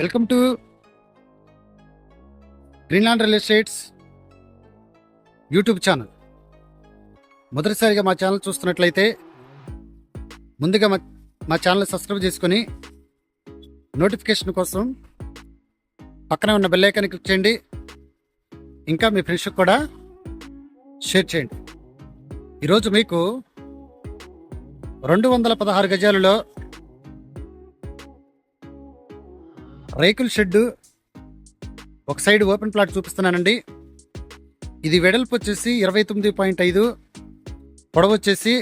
Welcome to Greenland real estates YouTube channel. మొదటిసారిగా మా channel చూస్తున్నట్లయితే ముందుగా మా మా ఛానల్ సబ్స్క్రైబ్ చేసుకొని నోటిఫికేషన్ కోసం పక్కనే ఉన్న బెల్ ఐకాన్ క్లిక్ చేయండి. ఇంకా మీ ఫ్రెండ్స్కి కూడా షేర్ చేయండి. ఈరోజు మీకు రెండు వందల పదహారు గజాలలో రేకుల షెడ్డు ఒక సైడ్ ఓపెన్ ప్లాట్ చూపిస్తున్నానండి. ఇది వెడల్పు వచ్చేసి ఇరవై తొమ్మిది పాయింట్ ఐదు పొడవు వచ్చేసి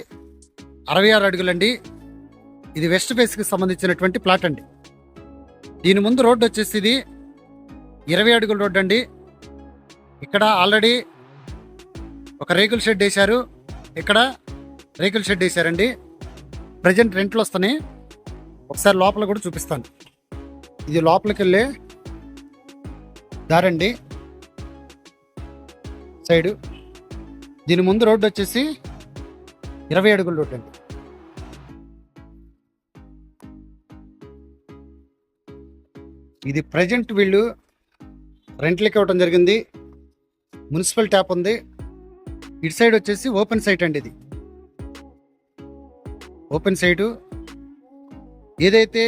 అరవై ఆరు అడుగులండి. ఇది వెస్ట్ ఫేస్కి సంబంధించినటువంటి ప్లాట్ అండి. దీని ముందు రోడ్డు వచ్చేసి ఇది ఇరవై అడుగుల రోడ్డు అండి. ఇక్కడ ఆల్రెడీ ఒక రేకుల షెడ్ వేశారు. ఇక్కడ రేకుల షెడ్ వేశారండి. ప్రజెంట్ రెంట్లు వస్తున్నాయి. ఒకసారి లోపల కూడా చూపిస్తాను. ఇది లోపలికి వెళ్ళే దారండి. సైడు. దీని ముందు రోడ్డు వచ్చేసి ఇరవై అడుగుల రోడ్డు అండి. ఇది ప్రజెంట్ వీళ్ళు రెంట్లకి ఇవ్వటం జరిగింది. మున్సిపల్ ట్యాప్ ఉంది. ఇటు సైడ్ వచ్చేసి ఓపెన్ సైట్ అండి ఇది. Open site. ఏదైతే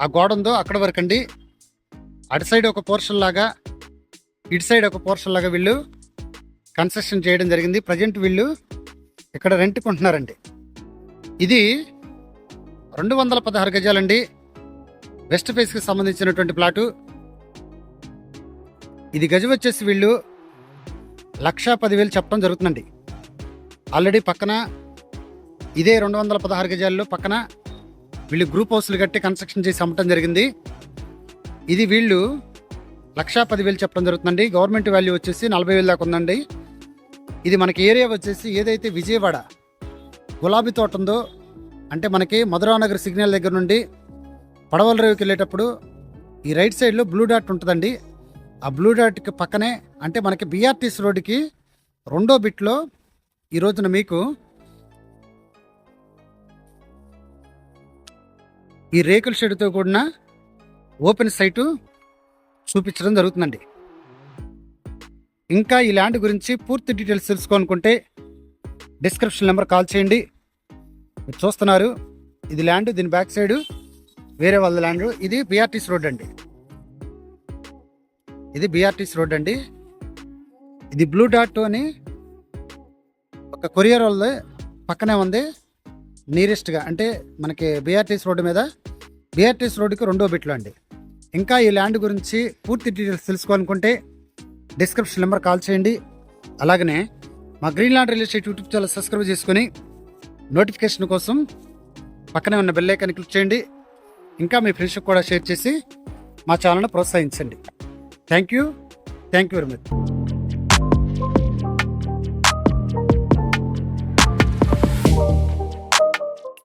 ఆ గోడ ఉందో అక్కడ వరకు అండి. అటు సైడ్ ఒక పోర్షన్ లాగా ఇటు సైడ్ ఒక పోర్షన్ లాగా వీళ్ళు కన్స్ట్రక్షన్ చేయడం జరిగింది. ప్రజెంట్ వీళ్ళు ఇక్కడ రెంట్ కొంటున్నారండి ఇది రెండు వందల పదహారు గజాలండి. వెస్ట్ ఫేస్కి సంబంధించినటువంటి ప్లాటు. ఇది గజం వచ్చేసి వీళ్ళు లక్షా పదివేలు చెప్పడం జరుగుతుందండి. ఆల్రెడీ పక్కన ఇదే రెండు వందల పదహారు గజాల్లో పక్కన వీళ్ళు గ్రూప్ హౌస్లు కట్టి కన్స్ట్రక్షన్ చేసి అమ్మటం జరిగింది. ఇది వీళ్ళు లక్షా పదివేలు చెప్పడం జరుగుతుందండి. గవర్నమెంట్ వాల్యూ వచ్చేసి నలభై వేలు దాకా ఉందండి. ఇది మనకి ఏరియా వచ్చేసి ఏదైతే విజయవాడ గులాబీ తోట ఉందో అంటే మనకి మధురానగర్ సిగ్నల్ దగ్గర నుండి పడవల రేవుకి వెళ్ళేటప్పుడు ఈ రైట్ సైడ్లో బ్లూ డాట్ ఉంటుందండి. ఆ బ్లూ డాట్కి పక్కనే అంటే మనకి బీఆర్టీసీ రోడ్డుకి రెండో బిట్లో ఈ రోజున మీకు ఈ రేకుల షెడ్తో కూడిన ఓపెన్ సైటు చూపించడం జరుగుతుందండి. ఇంకా ఈ ల్యాండ్ గురించి పూర్తి డీటెయిల్స్ తెలుసుకోనుకుంటే డిస్క్రిప్షన్ నెంబర్ కాల్ చేయండి. మీరు చూస్తున్నారు ఇది ల్యాండ్ దీని బ్యాక్ సైడ్ వేరే వాళ్ళ ల్యాండ్. ఇది బీఆర్టీసీ రోడ్ అండి. ఇది బీఆర్టీసీ రోడ్ అండి. ఇది బ్లూ డాట్ అని ఒక కొరియర్ వాళ్ళ పక్కనే ఉంది. నియరెస్ట్గా అంటే మనకి బీఆర్టీఎస్ రోడ్డు మీద బీఆర్టీఎస్ రోడ్డుకి రెండో బిట్లో అండి. ఇంకా ఈ ల్యాండ్ గురించి పూర్తి డీటెయిల్స్ తెలుసుకోవాలనుకుంటే డిస్క్రిప్షన్ నెంబర్ కాల్ చేయండి. అలాగనే మా green land real estate YouTube channel subscribe చేసుకొని నోటిఫికేషన్ కోసం పక్కనే ఉన్న బెల్ ఐకాన్ క్లిక్ చేయండి. ఇంకా మీ ఫ్రెండ్స్కి కూడా షేర్ చేసి మా ఛానల్ను ప్రోత్సహించండి. Thank you thank you very much